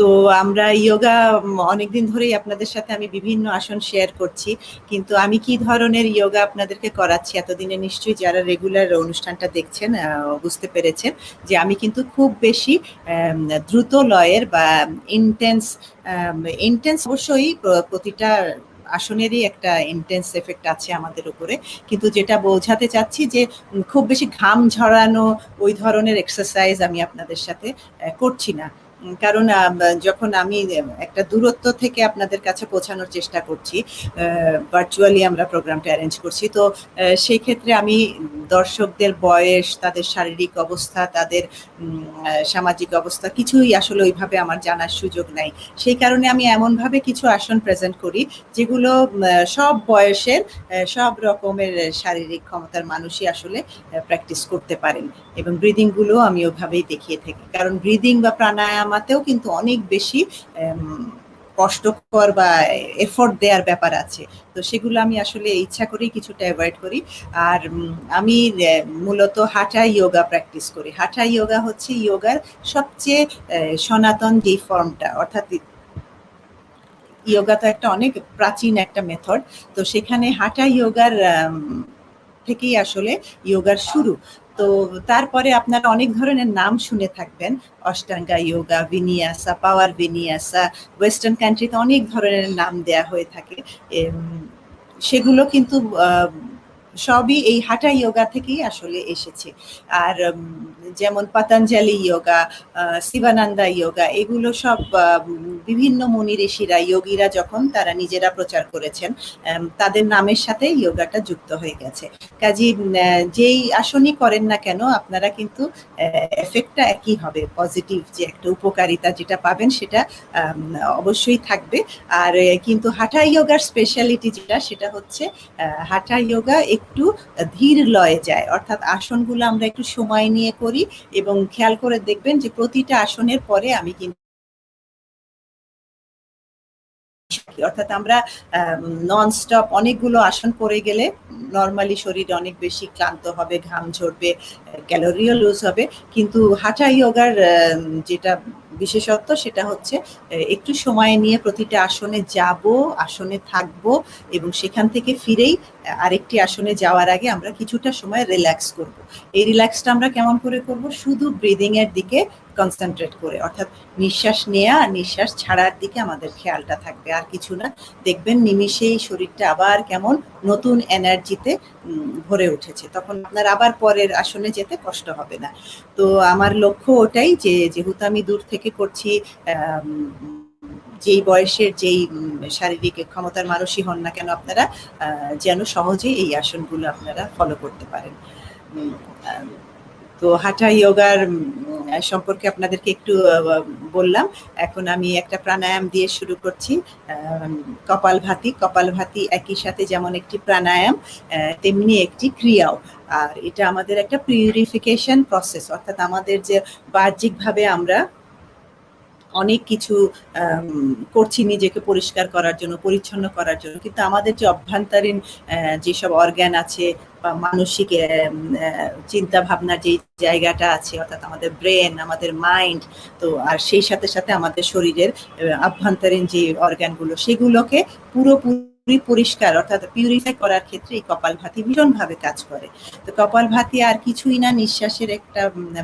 তো আমরা ইয়োগা অনেকদিন ধরেই আপনাদের সাথে আমি বিভিন্ন আসন শেয়ার করছি। কিন্তু আমি কি ধরনের ইয়োগা আপনাদেরকে করাচ্ছি এতদিনে নিশ্চয়ই যারা রেগুলার অনুষ্ঠানটা দেখছেন বুঝতে পেরেছেন যে আমি কিন্তু খুব বেশি দ্রুত লয়ের বা ইন্টেন্স ইন্টেন্স অবশ্যই প্রতিটা আসনেরই একটা ইন্টেন্স এফেক্ট আছে আমাদের উপরে। কিন্তু যেটা বোঝাতে চাচ্ছি যে খুব বেশি ঘাম ঝরানো ওই ধরনের এক্সারসাইজ আমি আপনাদের সাথে করছি না। কারণ যখন আমি একটা দূরত্ব থেকে আপনাদের কাছে পৌঁছানোর চেষ্টা করছি ভার্চুয়ালি আমরা প্রোগ্রামটা অ্যারেঞ্জ করছি, তো সেই ক্ষেত্রে আমি দর্শকদের বয়স, তাদের শারীরিক অবস্থা, তাদের সামাজিক অবস্থা কিছুই আসলে ওইভাবে আমার জানার সুযোগ নাই। সেই কারণে আমি এমনভাবে কিছু আসন প্রেজেন্ট করি, যেগুলো সব বয়সের সব রকমের শারীরিক ক্ষমতার মানুষই আসলে প্র্যাকটিস করতে পারেন। এবং ব্রিদিংগুলো আমি ওভাবেই দেখিয়ে থাকি। কারণ ব্রিদিং বা প্রাণায়াম নামাতেও কিন্তু অনেক বেশি কষ্টকর বা এফোর্ট দেওয়ার ব্যাপার আছে। তো সেগুলো আমি আসলে ইচ্ছা করেই কিছুটা অ্যাভয়েড করি। আর আমি মূলত হাঁটা ইয়োগা প্র্যাকটিস করি। হাঁটা ইয়োগা হচ্ছে ইয়োগার সবচেয়ে সনাতন যেই ফর্মটা অর্থাৎ ইয়োগা তো একটা অনেক প্রাচীন একটা মেথড তো সেখানে হাঁটা ইয়োগার থেকেই আসলে ইয়োগার শুরু। তো তারপরে আপনারা অনেক ধরনের নাম শুনে থাকবেন। অষ্টাঙ্গা ইয়োগা বিনিয়াসা পাওয়ার বিনিয়াসা ওয়েস্টার্ন কান্ট্রিতে অনেক ধরনের নাম দেয়া হয়ে থাকে। সেগুলো কিন্তু সবই এই হাঁটা ইয়োগা থেকেই আসলে এসেছে। আর যেমন পতঞ্জলি ইয়োগা শিবানন্দা ইয়োগা এগুলো সব বিভিন্ন মুনি ঋষিরা, যোগীরা যখন তারা নিজেরা প্রচার করেছেন তাদের নামের সাথে ইয়োগাটা যুক্ত হয়ে গেছে। কাজী যেই আসনই করেন না কেন, আপনারা কিন্তু এফেক্টটা একই হবে। পজিটিভ যে একটা উপকারিতা যেটা পাবেন সেটা অবশ্যই থাকবে। আর কিন্তু হাঁটা ইয়োগার স্পেশালিটি যেটা, সেটা হচ্ছে হাঁটা ইয়োগা একটু ধীর লয়ে যায়। অর্থাৎ আসনগুলো আমরা একটু সময় নিয়ে করি এবং খেয়াল করে দেখবেন যে প্রতিটা আসনের পরে আমি কিন্তু অর্থাৎ আমরা নন স্টপ অনেকগুলো আসন করে গেলে নর্মালি শরীর অনেক বেশি ক্লান্ত হবে, ঘাম ঝরবে ক্যালোরিও লুজ হবে। কিন্তু হাঁটা ইয়োগার যেটা বিশেষত্ব সেটা হচ্ছে একটু সময় নিয়ে প্রতিটা আসনে যাব, আসনে থাকব এবং সেখান থেকে ফিরেই আরেকটি আসনে যাওয়ার আগে আমরা কিছুটা সময় রিল্যাক্স করব। এই রিল্যাক্সটা আমরা কেমন করে করব? শুধু ব্রিদিং এর দিকে কনসেন্ট্রেট করে, অর্থাৎ নিঃশ্বাস নেওয়া আর নিঃশ্বাস ছাড়ার দিকে আমাদের খেয়ালটা থাকবে, আর কিছু না। দেখবেন নিমিশেই শরীরটা আবার কেমন নতুন এনার্জিতে ভরে উঠেছে। তখন আপনার আবার পরের আসনে যেতে কষ্ট হবে না। তো আমার লক্ষ্য ওটাই যে, যেহেতু আমি দূর থেকে করছি যেই বয়সের যেই শারীরিক ক্ষমতার মানুষই হন না কেন আপনারা যেন সহজেই এই আসনগুলো আপনারা ফলো করতে পারেন। তো হাঁটা ইয়োগার সম্পর্কে আপনাদেরকে একটু বললাম। এখন আমি একটা প্রাণায়াম দিয়ে শুরু করছি। কপাল ভাতি কপাল ভাতি একই সাথে যেমন একটি প্রাণায়াম তেমনি একটি ক্রিয়াও। আর এটা আমাদের একটা পিউরিফিকেশন প্রসেস অর্থাৎ আমাদের যে বাহ্যিকভাবে আমরা অনেক কিছু করছি নিজেকে পরিষ্কার করার জন্য, পরিচ্ছন্ন করার জন্য। কিন্তু আমাদের যে অভ্যন্তরীণ যেসব অর্গ্যান আছে বা মানসিক চিন্তা ভাবনা যে জায়গাটা আছে, অর্থাৎ আমাদের ব্রেন আমাদের মাইন্ড তো আর সেই সাথে সাথে আমাদের শরীরের আভ্যন্তরীণ যে অর্গ্যানগুলো সেগুলোকে পুরোপুরি পরিষ্কার, অর্থাৎ পিউরিফাই করার ক্ষেত্রে এই কপাল ভাতি ভীষণভাবে কাজ করে। তো কপাল ভাতি আর কিছুই না, নিঃশ্বাসের একটা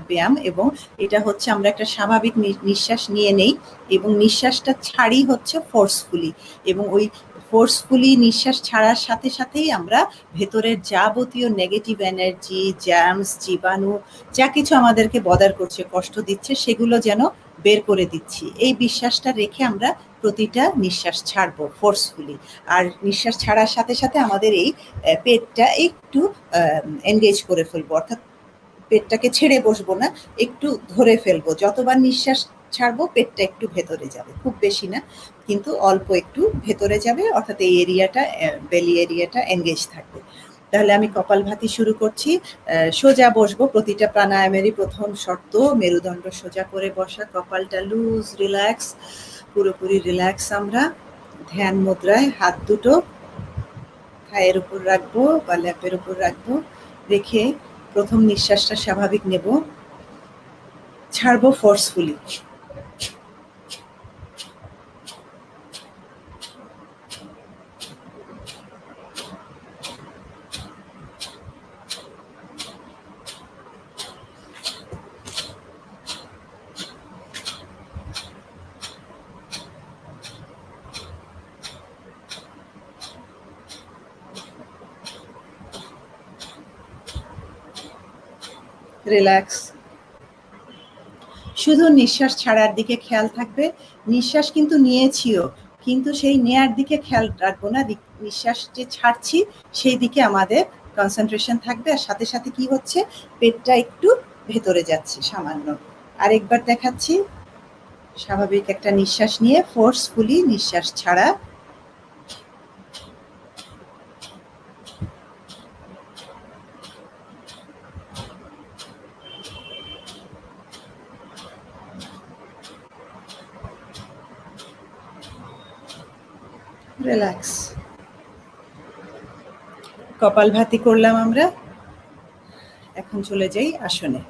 ব্যায়াম এবং এটা হচ্ছে আমরা একটা স্বাভাবিক নিঃশ্বাস নিয়ে নেই এবং নিঃশ্বাসটা ছাড়ি হচ্ছে ফোর্সফুলি এবং ওই ফোর্সফুলি নিঃশ্বাস ছাড়ার সাথে সাথেই আমরা ভেতরের যাবতীয় নেগেটিভ এনার্জি জ্যামস জীবাণু, যা কিছু আমাদেরকে বদার করছে, কষ্ট দিচ্ছে, সেগুলো যেন বের করে দিচ্ছি। এই বিশ্বাসটা রেখে আমরা প্রতিটা নিঃশ্বাস ছাড়বো ফোর্সফুলি আর নিঃশ্বাস ছাড়ার সাথে সাথে আমাদের এই পেটটা একটু এনগেজ করে ফেলব। অর্থাৎ পেটটাকে ছেড়ে বসবো না, একটু ধরে ফেলব। যতবার নিঃশ্বাস ছাড়বো, পেটটা একটু ভেতরে যাবে। খুব বেশি না, কিন্তু অল্প একটু ভেতরে যাবে। অর্থাৎ এই এরিয়াটা বেলি এরিয়াটা এনগেজ থাকবে। তাহলে আমি কপাল ভাতি শুরু করছি। সোজা বসবো, প্রতিটা প্রাণায়ামেরই প্রথম শর্ত, মেরুদণ্ড সোজা করে বসা, কপালটা লুজ রিল্যাক্স পুরোপুরি রিল্যাক্স আমরা। ধ্যান মুদ্রায় হাত দুটো খায়ের উপর রাখব বা ল্যাপের উপর রাখব, রেখে প্রথম নিঃশ্বাসটা স্বাভাবিক নেব। ছাড়বো ফোর্সফুলি রিল্যাক্স শুধু নিঃশ্বাস ছাড়ার দিকে খেয়াল থাকবে। নিঃশ্বাস কিন্তু নিয়েছিও, কিন্তু সেই নেয়ার দিকে খেয়াল রাখব না। নিঃশ্বাস যে ছাড়ছি, সেই দিকে আমাদের কনসেন্ট্রেশন থাকবে। আর সাথে সাথে কি হচ্ছে? পেটটা একটু ভেতরে যাচ্ছে সামান্য। আরেকবার দেখাচ্ছি। স্বাভাবিক একটা নিঃশ্বাস নিয়ে ফোর্সফুলি নিঃশ্বাস ছাড়া রিল্যাক্স কপাল ভাতি করলাম আমরা। এখন চলে যাই আসনে।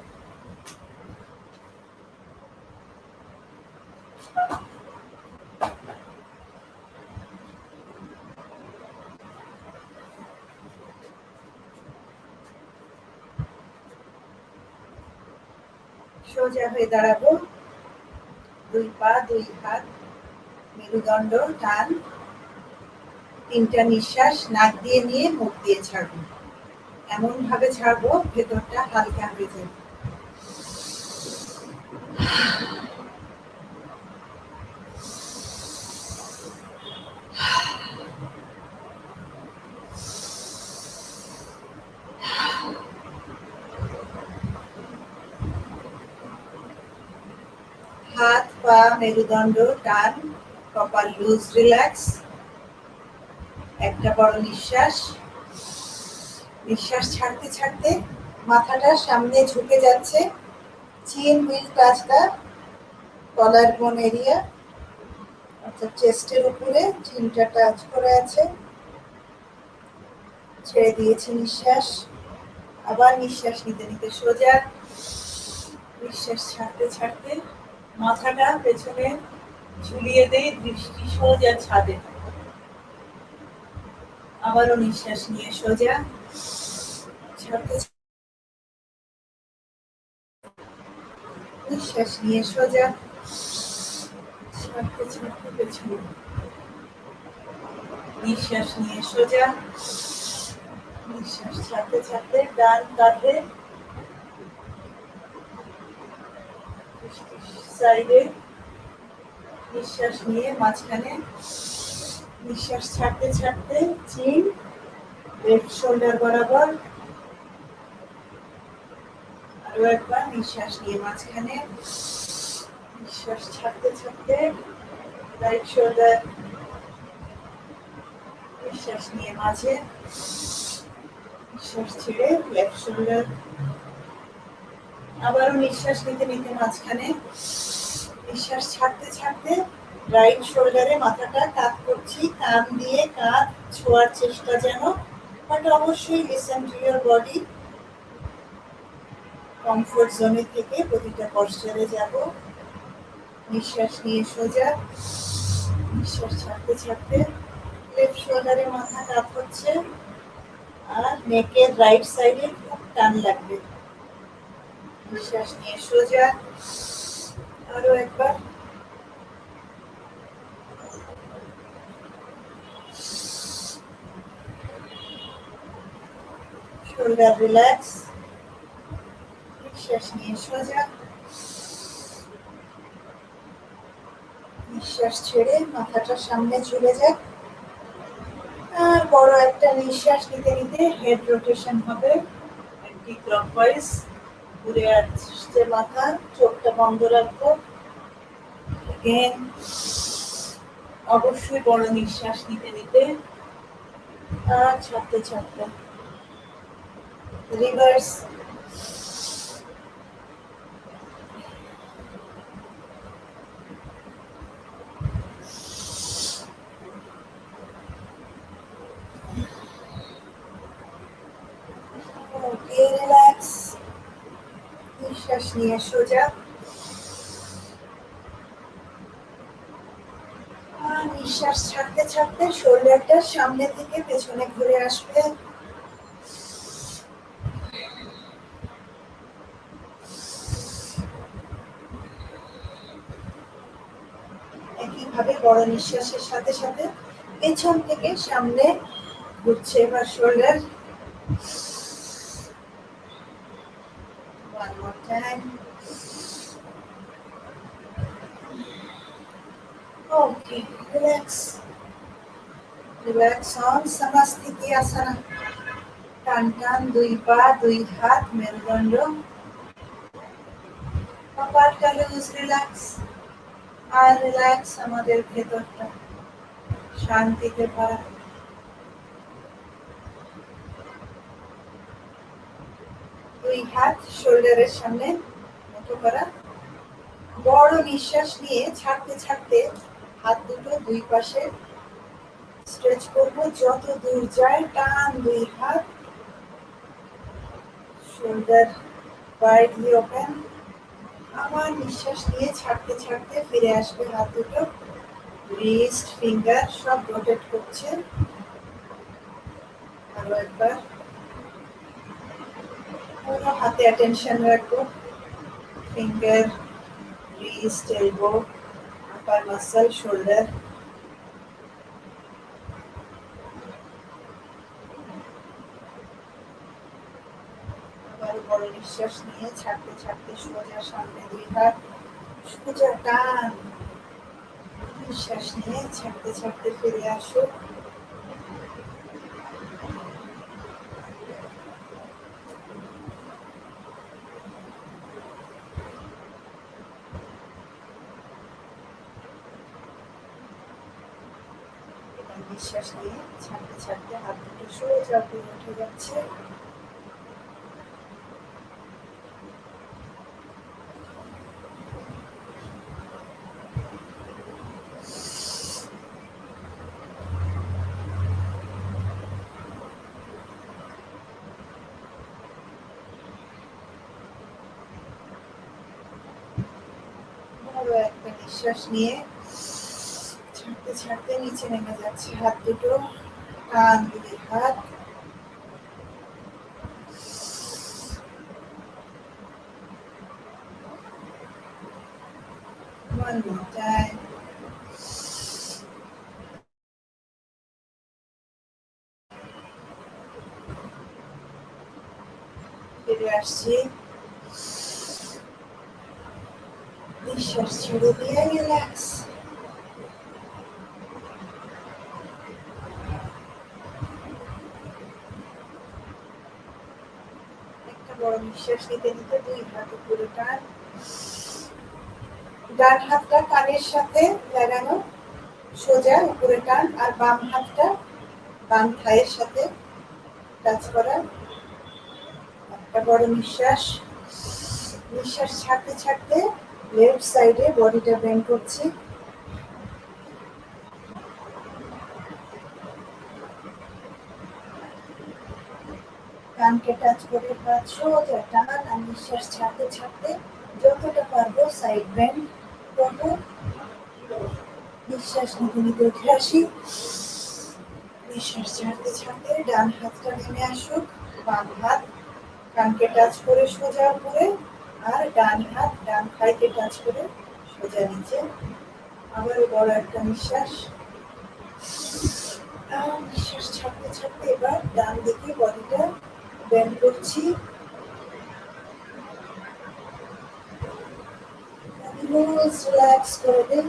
সোজা হয়ে দাঁড়াবো। দুই পা, দুই হাত। মেরুদণ্ড, টান। তিনটা নিঃশ্বাস নাক দিয়ে নিয়ে মুখ দিয়ে ছাড়বো। এমন ভাবে ছাড়বো, ভেতরটা হালকা হয়ে যাবে। হাত, পা, মেরুদণ্ড, টান, কপাল, লুজ, রিল্যাক্স। একটা বড় নিঃশ্বাস। নিঃশ্বাস ছাড়তে ছাড়তে মাথাটা সামনে ঝুঁকে যাচ্ছে। চিন উইল টাচ কলার বোন এরিয়া অর্থাৎ চেস্টের উপরে চিনটা টাচ করে আছে। ছেড়ে দিয়েছি নিঃশ্বাস। আবার নিঃশ্বাস নিতে নিতে সোজা। নিঃশ্বাস ছাড়তে ছাড়তে মাথাটা পেছনে ঝুলিয়ে দেই, দৃষ্টি সোজা ছাদে। আবারও নিঃশ্বাস নিয়ে সোজা নিঃশ্বাস নিয়ে সোজা ছাড়তে ছাড়তে পেছনে। নিঃশ্বাস নিয়ে সোজা, নিঃশ্বাস ছাড়তে ছাড়তে ডান কাঁধে, সাইডে নিঃশ্বাস নিয়ে মাঝখানে নিঃশ্বাস ছাড়তে ছাড়তে চিন লেফট শোল্ডার বরাবর। আরও একবার নিঃশ্বাস নিয়ে মাঝখানে। নিঃশ্বাস ছাড়তে ছাড়তে রাইট শোল্ডার নিঃশ্বাস নিয়ে মাঝে। নিঃশ্বাস ছেড়ে লেফট শোল্ডার আবারও নিঃশ্বাস নিতে নিতে মাঝখানে। নিঃশ্বাস ছাড়তে ছাড়তে রাইট শোল্ডারে মাথাটা কাত করছি, কান দিয়ে কাঁধ ছোঁয়ার চেষ্টা যেন বাট অবশ্যই লিসেন টু বডি কমফোর্ট জোনে থেকে প্রতিটা পশ্চারে যাব। নিঃশ্বাস নিয়ে সোজা, নিঃশ্বাস ছাড়তে ছাড়তে লেফট শোল্ডারে মাথা কাত হচ্ছে, আর নেকের রাইট সাইডে খুব টান লাগবে। নিঃশ্বাস নিয়ে সোজা, আরও একবার। শোল্ডার রিল্যাক্স নিঃশ্বাস নিয়ে সোজা। নিঃশ্বাস ছেড়ে মাথাটা সামনে চলে যাক। আর বড় একটা নিঃশ্বাস নিতে নিতে হেড রোটেশন হবে। অ্যান্টি ক্লকওয়াইজ ঘুরে আসছে মাথা চোখটা বন্ধ রাখব। Again, অবশ্যই বড় নিঃশ্বাস নিতে নিতে। আর ছাড়তে ছাড়তে। রিভার্স নিঃশ্বাস নিয়ে সোজা। নিঃশ্বাস ছাড়তে ছাড়তে শোল্ডারটা সামনে থেকে পেছনে ঘুরে আসবে। কীভাবে বড় নিঃশ্বাসের সাথে সাথে পেছন থেকে সামনে ঘুরছে বা শোল্ডার one টান টান দুই পা দুই হাত মেরুদণ্ড আবার কালে রিল্যাক্স আর রিল্যাক্স আমাদের ভেতরটা, শান্তিতে ভরা। দুই হাত শোল্ডারের সামনে মতো করা। বড় নিঃশ্বাস নিয়ে ছাড়তে ছাড়তে হাত দুটো দুই পাশে স্ট্রেচ করব। যত দূর যায় টান দুই হাত। শোল্ডার ওয়াইডলি ওপেন আবার নিঃশ্বাস নিয়ে ছাড়তে ছাড়তে ফিরে আসবে হাত দুটো। রিস্ট ফিঙ্গার সব রোটেট করছে। আরও একবার। পুরো হাতে অ্যাটেনশন রাখব। Finger wrist elbow upper muscle shoulder আবার বড় নিঃশ্বাস নিয়ে ছাড়তে ছাড়তে সোজা সামনে দুই হাত সোজা টান। নিঃশ্বাস নিয়ে ছাড়তে ছাড়তে ফিরে আসো। নিঃশ্বাস নিয়ে ছাড়তে ছাড়তে হাত দুটো সোজা উঠে যাচ্ছে বড় একটা নিঃশ্বাস নিয়ে ছাড়তে ছাড়তে নিচে নেমে যাচ্ছে। হাত দুটো টান দুই হাত। One more নিঃশ্বাস ছেড়ে দিয়ে রিল্যাক্স একটা বড় ডান হাতটা কানের সাথে সোজা উপরে টান আর বাম হাতটা বাম সাথে করা। একটা বড় নিঃশ্বাস। নিঃশ্বাস ছাড়তে ছাড়তে লেফট সাইডে বডিটা বেন্ড করছি। কানকে টাচ করে হাত সোজা টান আর নিঃশ্বাস ছাড়তে ছাড়তে যতটা পারব সাইড বেন্ড করব। নিঃশ্বাস নিতে নিতে উঠে আসি। নিঃশ্বাস ছাড়তে ছাড়তে ডান হাতটা নেমে আসুক, বাম হাত। কানকে টাচ করে সোজা উপরে। আর ডান হাত, ডান থাইকে টাচ করে সোজা নিচে। আবারও বড় একটা নিঃশ্বাস। নিঃশ্বাস ছাড়তে ছাড়তে এবার ডান দিকে বডিটা বেন্ড করছি। রিল্যাক্স করে দিন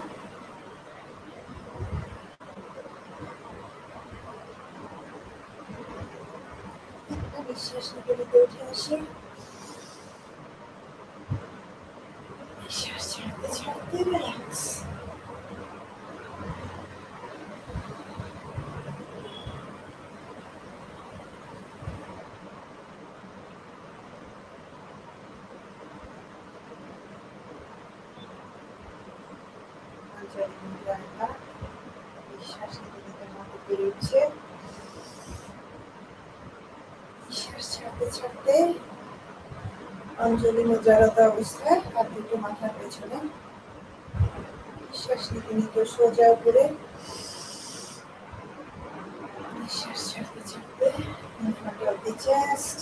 নিঃশ্বাস নিতে নিতে উঠে আসি। নিঃশ্বাস ছাড়তে ছাড়তে রিল্যাক্স নিঃশ্বাস নিতে নিতে মাথা বেরোচ্ছে নিঃশ্বাস ছাড়তে ছাড়তে অঞ্জলি মুদ্রারত অবস্থায় হাত দুটো মাথার পেছনে নিঃশ্বাস নিতে নিতে সোজা উপরে নিঃশ্বাস ছাড়তে ছাড়তে in front of the chest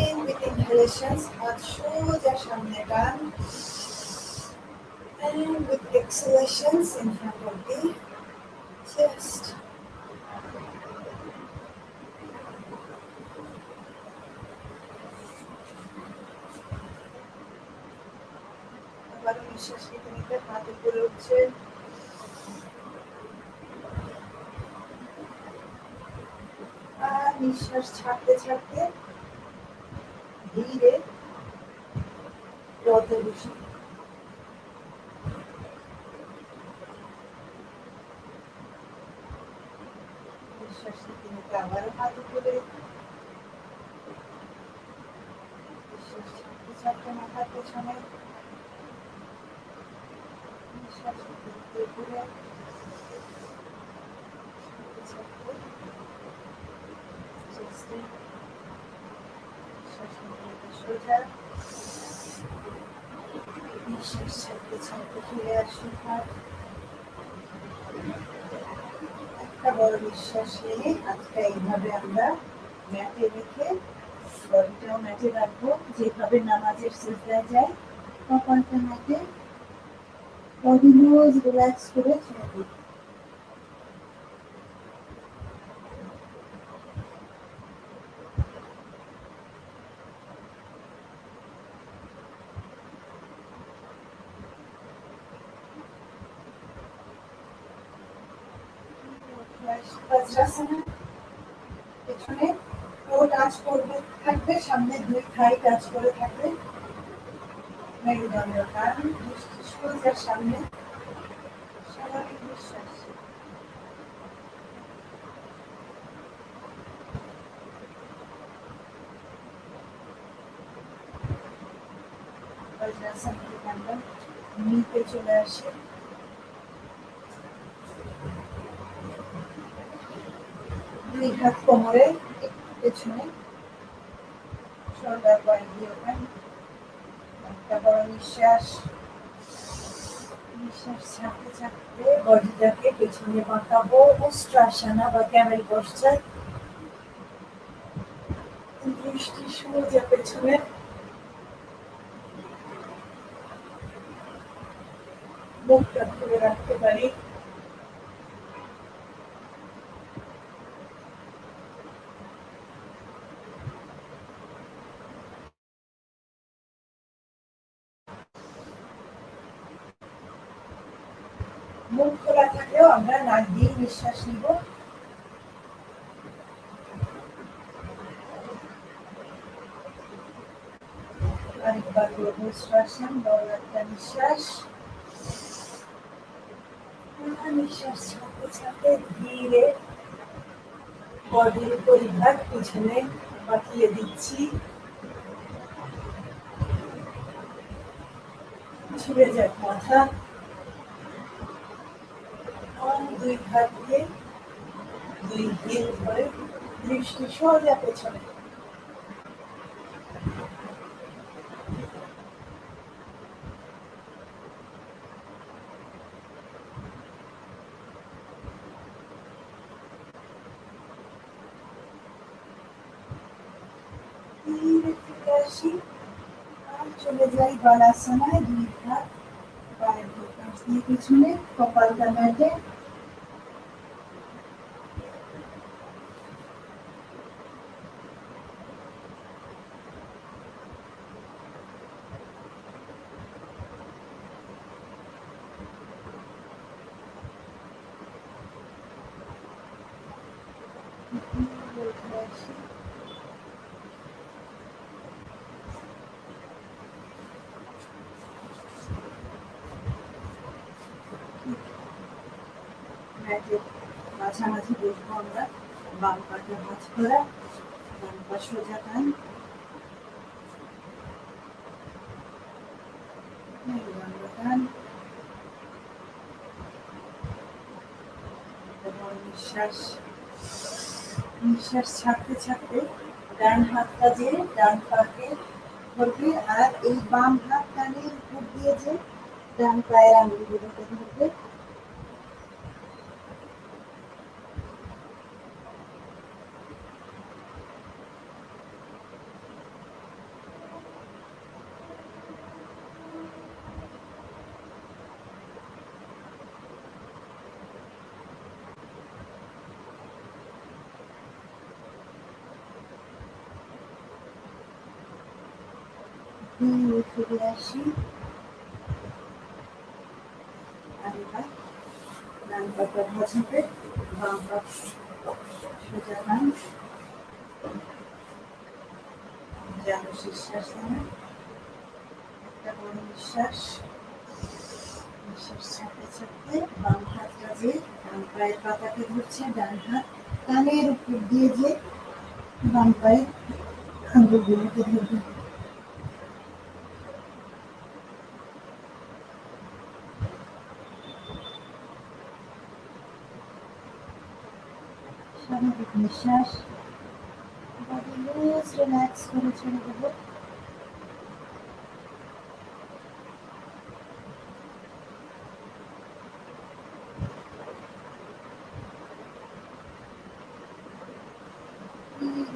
in with inhalations হাত সোজা সামনে টান and with exhalations in front of the chest আবারও নিঃশ্বাস নিতে নিতে হাত উপরে উঠছে। নিঃশ্বাস ছাড়তে ছাড়তে ধীরে রথে বসে নিঃশ্বাস নিতে নিতে আবারও হাত উপরে নিঃশ্বাস ছাড়তে ছাড়তে মাথার পেছনে নিঃশ্বাস নিতে নিতে উপরে ছাড়তে ছাড়তে চেস্টে নিঃশ্বাস নিতে নিতে সোজা একটা বড় নিঃশ্বাস নিয়ে হাতটা এইভাবে আমরা ম্যাটে রেখে বডিটাও ম্যাটে রাখব। যেভাবে নামাজের সিজদায় যায় কপালটা ম্যাটে বডি লুজ রিল্যাক্স করে ছেড়ে দিই বজ্রাসনে পেছনে ও টাচ করবে থাকবে থাই টাচ করে থাকবে মেরুদণ্ড টান সোজার সামনে। স্বাভাবিক থেকে আমরা নিতে চলে আসি। দুই হাত কোমরে পেছনে। শোল্ডার পয়েন্ট দিয়ে একটা বড় নিঃশ্বাস নিঃশ্বাস ছাড়তে ছাড়তে বডিটাকে পেছনে বাঁকাবো। সোজা পেছনে মুখটা ধরে রাখতে পারি মুখ খোলা থাকলেও আমরা নাক দিয়ে নিঃশ্বাস নিব। আরেকবার করব শ্বাসন, বড় একটা নিঃশ্বাস। নিঃশ্বাস ধীরে বডির পরিভাগ পিছনে পাঠিয়ে দিচ্ছি। ঝুলে যাক মাথা আর দুই হাত দিয়ে দুই হিল ধরে দৃষ্টি সোজা পেছনে ধীরে ফিরে আসি আর চলে যাই বালাসনায় দুই হাত। পায়ের কাছ দিয়ে পিছনে কপালটা ম্যাটে উঠে আসি ম্যাটের মাঝামাঝি বসবো আমরা বাম পাটা ভাঁজ করা ডান পা সোজা টান। টান। নিঃশ্বাস নিঃশ্বাস ছাড়তে ছাড়তে ডান হাতটা যে ডান পাকে ধরবে, আর এই বাম হাত কানের উপর দিয়ে যে ডান পায়ের আঙুলগুলোকে ধরবে নেবে একটা বড় নিঃশ্বাস ছাড়তে ছাড়তে বাম হাতটা যে ডান পায়ের পাতাকে ধরছে ডান হাত কানের উপর দিয়ে যে বাম পায়ের আঙ্গুলগুলোকে ধরবে স্বাভাবিক নিঃশ্বাস বডি লুজ রিল্যাক্স করে ছেড়ে দেবো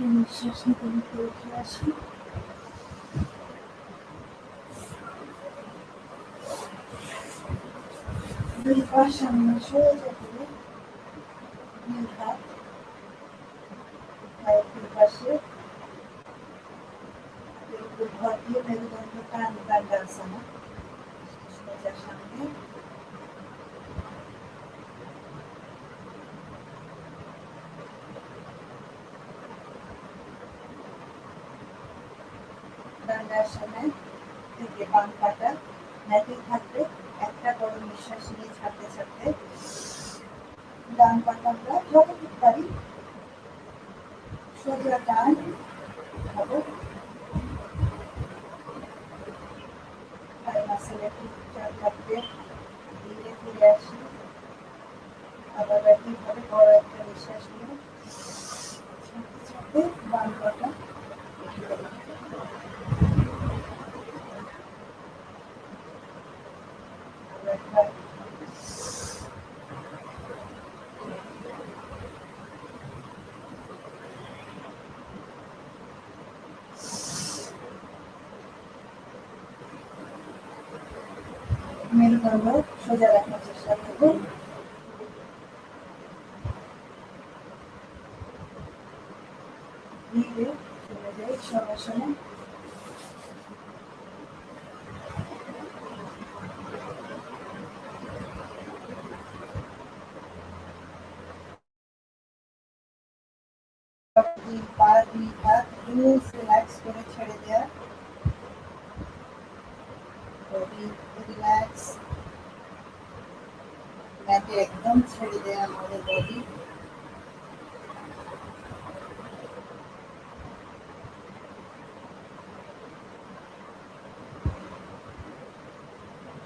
নিঃশ্বাস নিতে নিতে উঠে আসি। দুই পা সামনে সোজা করে দুই হাত পায়ের দুই পাশে হাতের উপর ভর দিয়ে মেরুদণ্ড টান দণ্ডাসনা সোজা সামনে দণ্ডাসনে থেকে বাম পাটা ম্যাটে থাকবে একটা বড় নিঃশ্বাস নিয়ে ছাড়তে ছাড়তে ডান পাটা আমরা যতটুকু পারি সোজা টান হবে মাসেল একটু থাকবে ধীরে ফিরে আসি আবার একইভাবে বড় একটা নিঃশ্বাস নিয়ে ছাড়তে ছাড়তে বাম পাটা একবার মেরুদণ্ড সোজা রাখার চেষ্টা করব ধীরে চলে যাই সরাসরি দুই পা দুই হাত লুজ রিল্যাক্স করে ছেড়ে দেওয়া বডি রিল্যাক্স ম্যাটে একদম ছেড়ে দেওয়া আমাদের বডি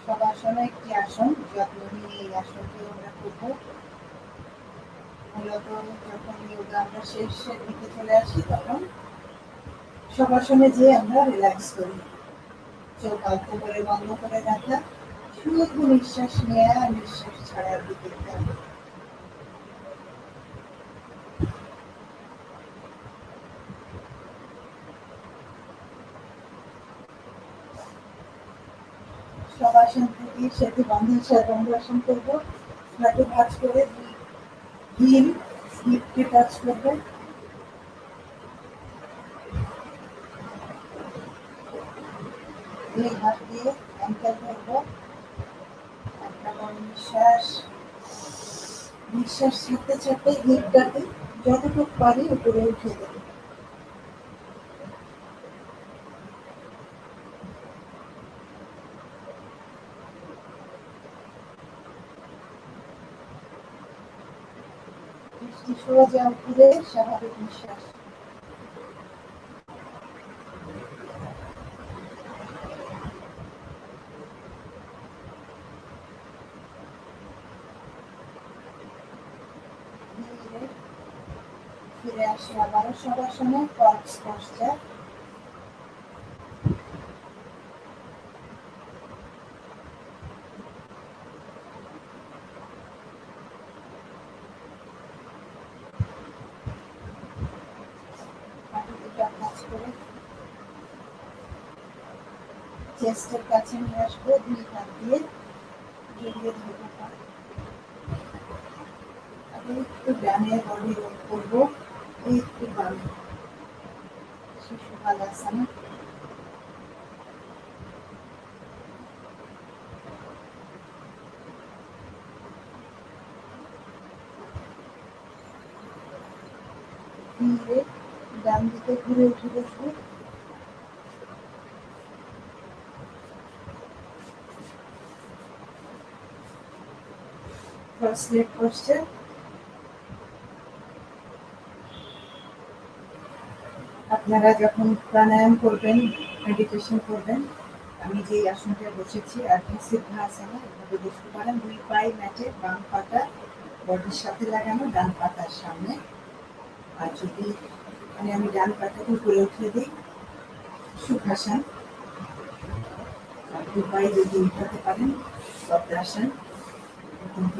সব আসনে একটি আসন? যত্ন নিয়ে এই আসনটি আমরা করব। মূলত যখন আমরা শেষের দিকে চলে আসি, তখন সব আসনে যে আমরা রিল্যাক্স করি চোখ অল্প করে বন্ধ করে রাখা, শুধু নিঃশ্বাস আর নিঃশ্বাস ছাড়ার দিকে খেয়াল। সব আসন থেকে সেতু বন্ধ বন্ধ আসন করব হাঁটু ভাঁজ করে হিল হিপকে টাচ করবে। দুই হাত দিয়ে অ্যাঙ্কেল ধরবো একটা বড় নিঃশ্বাস। নিঃশ্বাস ছাড়তে ছাড়তে হিপটাকে যতটুকু পারি উপরে উঠে দেবো। সোজা স্বাভাবিক নিঃশ্বাস। ফিরে আসি আবার সবার সময় পশ্চাৎ কাছে নিয়ে আসব দুই হাত দিয়ে জড়িয়ে ধরবো তারপরে একটু ডানে বডি রোল করব একটু বামে শিশু বালাসানা ডান দিকে ঘুরে উঠে বসবো ক্রস লেগ করছে আপনারা যখন প্রাণায়াম করবেন মেডিটেশন করবেন, আমি যে আসনটা বসেছি আর্ধা সিদ্ধা আসনে এভাবে বসতে পারেন। দুই পায়ে ম্যাটে বাম পাটা বডির সাথে লাগানো, ডান পাতার সামনে। আর যদি মানে আমি ডান পাটাকে উপরে উঠিয়ে দিই সুখাসন আর দুই পায়ে যদি উঠাতে পারেন বদ্রাসন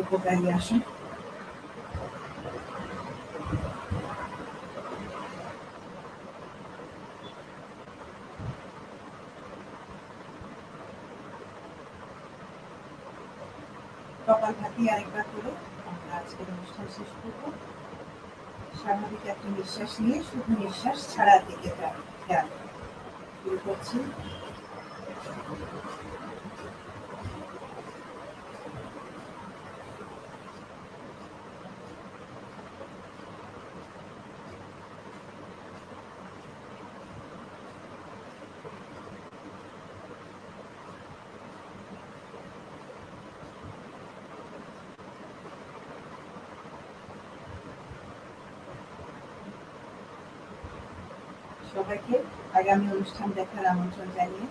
উপকারী আসন কপাল ভাতি আরেকবার করে আমরা আজকের অনুষ্ঠান শেষ করব। স্বাভাবিক একটা নিঃশ্বাস নিয়ে, শুধু নিঃশ্বাস ছাড়ার দিকে খেয়াল করছি। অনুষ্ঠান দেখার আমন্ত্রণ জানিয়ে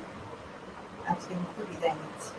আজকের মতো বিদায় নিচ্ছি।